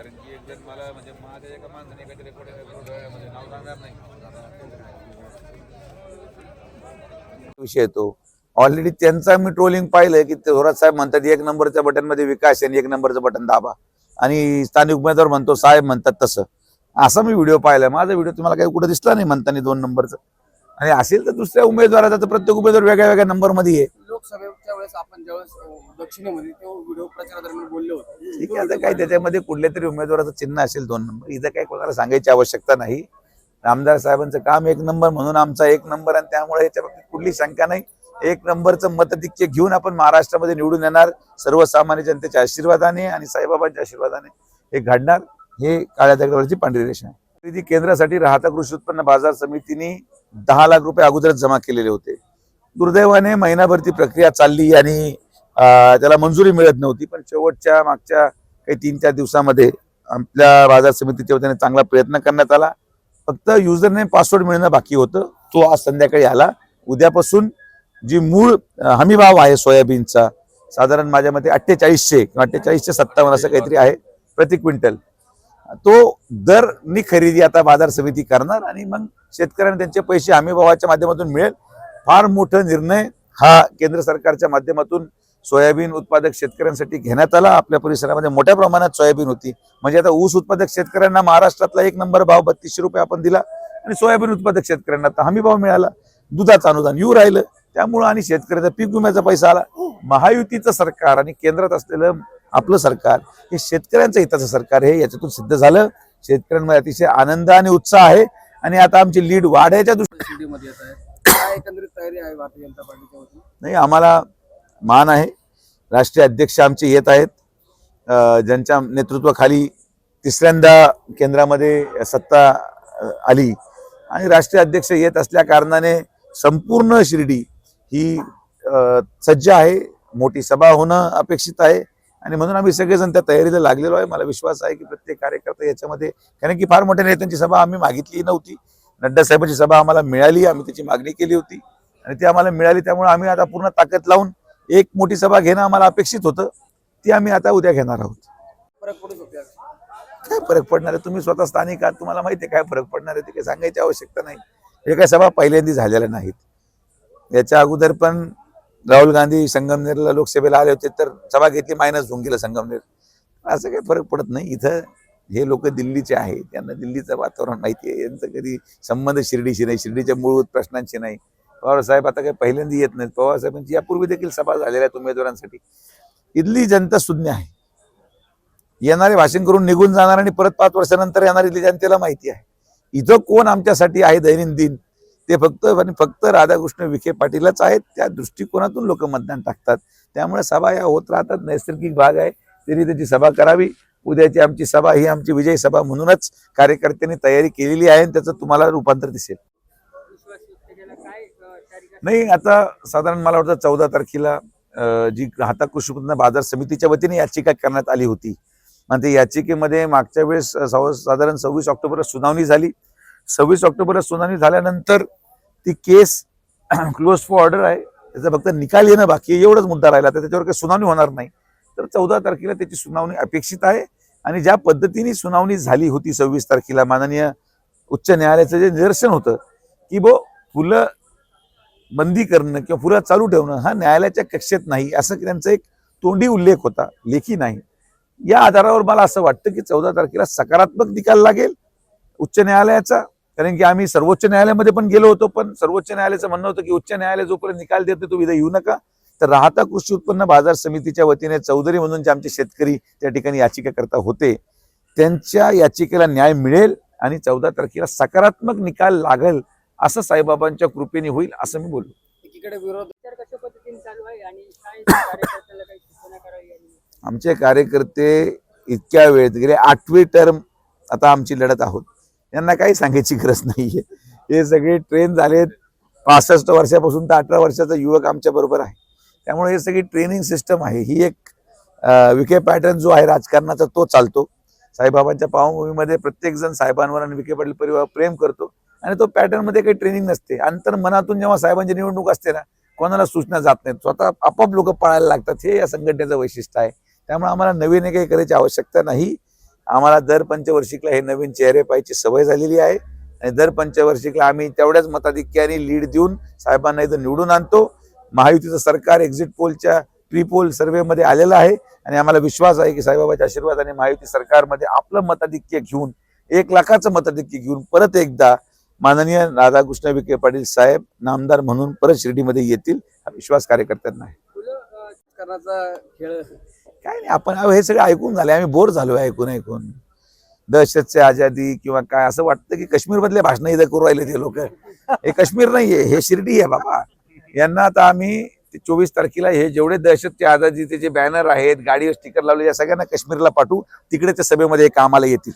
कारण की एक जण मला म्हणजे माझ्या एका माणसाने काहीतरी पुढे म्हणजे नाव सांगणार नाही. विषय येतो ऑलरेडी त्यांचा मी ट्रोलिंग पाहिलं की थोरात साहेब म्हणतात एक नंबरच्या बटनमध्ये विकास आणि एक नंबरचं बटन दाबा. आणि स्थानिक उमेदवार म्हणतो साहेब म्हणतात तसं. असा मी व्हिडिओ पाहिला माझा व्हिडिओ तुम्हाला काही कुठं दिसला नाही म्हणताना दोन नंबरचं. आणि असेल तर दुसऱ्या उमेदवाराचा तर प्रत्येक उमेदवार वेगळ्या वेगळ्या नंबरमध्ये आहे लोकसभेच्या वेळेस आपण ज्यावेळेस दक्षिणेमध्ये तो व्हिडिओ प्रचारादरम्यान बोलले होते. ठीक आहे आता काय त्याच्यामध्ये कुठल्या तरी उमेदवाराचं चिन्ह असेल दोन नंबर इथं काही कोणाला सांगायची आवश्यकता नाही. आमदार साहेबांचं काम एक नंबर म्हणून आमचा एक नंबर आणि त्यामुळे याच्या बाबतीत कुठली शंका नाही. एक नंबरचं मतधिक्य घेऊन आपण महाराष्ट्रामध्ये निवडून येणार सर्वसामान्य जनतेच्या आशीर्वादाने आणि साईबाबांच्या आशीर्वादाने हे घडणार हे काळ्या दगडावरची पांढरी रेषा आहे. खरेदी केंद्रासाठी राहता कृषी उत्पन्न बाजार समितीने दहा लाख रुपये अगोदरच जमा केलेले होते. दुर्दैवाने महिनाभर ती प्रक्रिया चालली आणि त्याला मंजुरी मिळत नव्हती. पण शेवटच्या मागच्या काही तीन चार दिवसामध्ये आपल्या बाजार समितीच्या वतीने चांगला प्रयत्न करण्यात आला. फक्त युजरने पासवर्ड मिळणं बाकी होतं. तो आज संध्याकाळी आला. उद्यापासून जी मूळ हमीभाव आहे सोयाबीनचा साधारण माझ्या मते अठ्ठेचाळीसशे किंवा अठ्ठेचाळीसशे सत्तावन्न असं काहीतरी आहे प्रति क्विंटल. तो दरनी खरेदी आता बाजार समिती करणार आणि मग शेतकऱ्यांना त्यांचे पैसे हमी भावाच्या माध्यमातून मिळेल. फार मोठा निर्णय हा केंद्र सरकारच्या माध्यमातून सोयाबीन उत्पादक शेतकऱ्यांसाठी घेण्यात आला. आपल्या परिसरामध्ये मोठ्या प्रमाणात सोयाबीन होती. म्हणजे आता ऊस उत्पादक शेतकऱ्यांना महाराष्ट्रातला एक नंबर भाव बत्तीसशे रुपये आपण दिला आणि सोयाबीन उत्पादक शेतकऱ्यांना आता हमी भाव मिळाला. दुधाचं अनुदान येऊ राहिलं. त्यामुळं आणि शेतकऱ्याचा पीक विम्याचा पैसा आला. महायुतीचं सरकार आणि केंद्रात असलेलं आपलं सरकार हे शेतकऱ्यांचं हिताचं सरकार हे याच्यातून सिद्ध झालं. शेतकऱ्यांमध्ये अतिशय आनंद आणि उत्साह आहे. आणि आता आमची लीड वाढायच्या दृष्टीने काय एकंदरीत तयारी आहे भारतीय जनता पार्टीच्या वतीने? नाही आम्हाला मान आहे. राष्ट्रीय अध्यक्ष आमचे येत आहेत. ज्यांच्या नेतृत्वाखाली तिसऱ्यांदा केंद्रामध्ये सत्ता आली. आणि राष्ट्रीय अध्यक्ष येत असल्या कारणाने संपूर्ण शिर्डी ही सज्ज आहे. मोठी सभा होणं अपेक्षित आहे. आणि म्हणून आम्ही सगळेजण त्या तयारीला लागलेलो आहे. मला विश्वास आहे की प्रत्येक कार्यकर्ता याच्यामध्ये कारण की फार मोठ्या नेत्यांची सभा आम्ही मागितली नव्हती. नड्डा साहेबांची सभा आम्हाला मिळाली आम्ही त्याची मागणी केली होती. आणि ती आम्हाला मिळाली त्यामुळे आम्ही आता पूर्ण ताकद लावून एक मोठी सभा घेणं आम्हाला अपेक्षित होतं. ती आम्ही आता उद्या घेणार आहोत. काय फरक पडणार आहे? तुम्ही स्वतः स्थानिक आहात तुम्हाला माहिती आहे काय फरक पडणार आहे? ते काही सांगायची आवश्यकता नाही. हे काय सभा पहिल्यांदा झालेल्या नाहीत. याच्या अगोदर पण राहुल गांधी संगमनेरला लोकसभेला आले होते तर सभा घेतली मायनस होऊन गेलं संगमनेर. असं काही फरक पडत नाही. इथं हे लोक दिल्लीचे आहेत त्यांना दिल्लीचं वातावरण माहिती आहे. यांचं कधी संबंध शिर्डीशी नाही. शिर्डीच्या मूलभूत प्रश्नांशी नाही. पवारसाहेब आता काही पहिल्यांदा येत नाहीत. पवारसाहेबांची यापूर्वी देखील सभा झालेल्या आहेत उमेदवारांसाठी. इथली जनता सुज्ञ आहे. येणारे भाषण करून निघून जाणार आणि परत पाच वर्षानंतर येणार इथली जनतेला माहिती आहे. इथं कोण आमच्यासाठी आहे दैनंदिन? ते फक्त आणि फक्त राधाकृष्ण विखे पाटीलच आहेत. त्या दृष्टिकोनातून लोक मतदान टाकतात. त्यामुळे सभा या होत राहतात. नैसर्गिक भाग आहे. तरी त्याची सभा करावी. उद्याची आमची सभा ही आमची विजयी सभा म्हणूनच कार्यकर्त्यांनी तयारी केलेली आहे आणि त्याचं तुम्हाला रूपांतर दिसेल. नाही आता साधारण मला वाटतं चौदा तारखेला जी हाता कृषी उत्पन्न बाजार समितीच्या वतीने याचिका करण्यात आली होती. आणि त्या याचिकेमध्ये मागच्या वेळेस सव- साधारण सव्वीस ऑक्टोबरला सुनावणी झाली. सव्वीस ऑक्टोबरला सुनावणी झाल्यानंतर ती केस क्लोज फॉर ऑर्डर आहे. त्याचा फक्त निकाल येणं बाकी एवढंच मुद्दा राहिला. तर त्याच्यावर काही सुनावणी होणार नाही. तर चौदा तारखेला त्याची सुनावणी अपेक्षित आहे. आणि ज्या पद्धतीने सुनावणी झाली होती सव्वीस तारखेला माननीय उच्च न्यायालयाचं जे निदर्शन होतं की बो फुलं बंदी करणं किंवा फुलं चालू ठेवणं हा न्यायालयाच्या कक्षेत नाही असं त्यांचा एक तोंडी उल्लेख होता लेखी नाही. या आधारावर मला असं वाटतं की चौदा तारखेला सकारात्मक निकाल लागेल उच्च न्यायालयाचा कारण की आम्ही सर्वोच्च न्यायालयामध्ये पण गेलो होतो पण सर्वोच्च न्यायालयाचं म्हणणं होतं की उच्च न्यायालय जोपर्यंत निकाल देते तो इथं येऊ नका. तर राहता कृषी उत्पन्न बाजार समितीच्या वतीने चौधरी म्हणून जे आमचे शेतकरी त्या ठिकाणी याचिकाकर्ता होते त्यांच्या याचिकेला न्याय मिळेल आणि चौदा तारखेला सकारात्मक निकाल लागेल असं साईबाबांच्या कृपेने होईल असं मी बोललो. एकीकडे विरोध विचार कशा पद्धतीने चालू आहे आणि काय कार्यकर्त्याला काही सूचना करावी आणि आमचे कार्यकर्ते इतक्या वेळेत गेले आठवी टर्म आता आमची लढत आहोत. यांना काही सांगायची गरज नाहीये. हे सगळे ट्रेन झालेत. पासष्ट वर्षापासून तर अठरा वर्षाचा युवक आमच्या बरोबर आहे. त्यामुळे हे सगळी ट्रेनिंग सिस्टम आहे. ही एक विखे पॅटर्न जो आहे राजकारणाचा तो चालतो. साईबाबांच्या पावभूमीमध्ये प्रत्येकजण साहेबांवर आणि विखे पाटील परिवार प्रेम करतो आणि तो पॅटर्नमध्ये काही ट्रेनिंग नसते. अंतर मनातून जेव्हा साहेबांची निवडणूक असते ना कोणाला सूचना जात नाहीत. स्वतः आपोआप लोक पाळायला लागतात. हे या संघटनेचं वैशिष्ट्य आहे. त्यामुळे आम्हाला नवीन काही करायची आवश्यकता नाही. आम्हाला दर पंचवर्षिकला हे नवीन चेहरे पाहायची सवय झालेली आहे. आणि दर पंचवर्षिकला आम्ही तेवढ्याच मताधिक्याने लीड देऊन साहेबांना इथं निवडून आणतो. महायुतीचं सरकार एक्झिट पोलच्या प्री पोल सर्व्हेमध्ये आलेलं आहे. आणि आम्हाला विश्वास आहे की साईबाबाच्या आशीर्वादाने महायुती सरकारमध्ये आपलं मताधिक्य घेऊन एक लाखाचं मताधिक्य घेऊन परत एकदा माननीय राधाकृष्ण विखे पाटील साहेब नामदार म्हणून परत शिर्डीमध्ये येतील. हा विश्वास कार्यकर्त्यांना आहे. काय नाही आपण हे सगळं ऐकून झाले आम्ही बोर झालो ऐकून ऐकून. दहशतचे आजादी किंवा काय असं वाटतं की काश्मीर मधले भाषण इथं करू राहिले ते लोक. हे काश्मीर नाहीये हे शिर्डी आहे बाबा. यांना आता आम्ही चोवीस तारखेला हे जेवढे दहशतचे आजादीचे जे बॅनर आहेत गाडीवर स्टिकर लावले या सगळ्यांना काश्मीरला पाठवू तिकडे त्या सभेमध्ये हे कामाला येतील.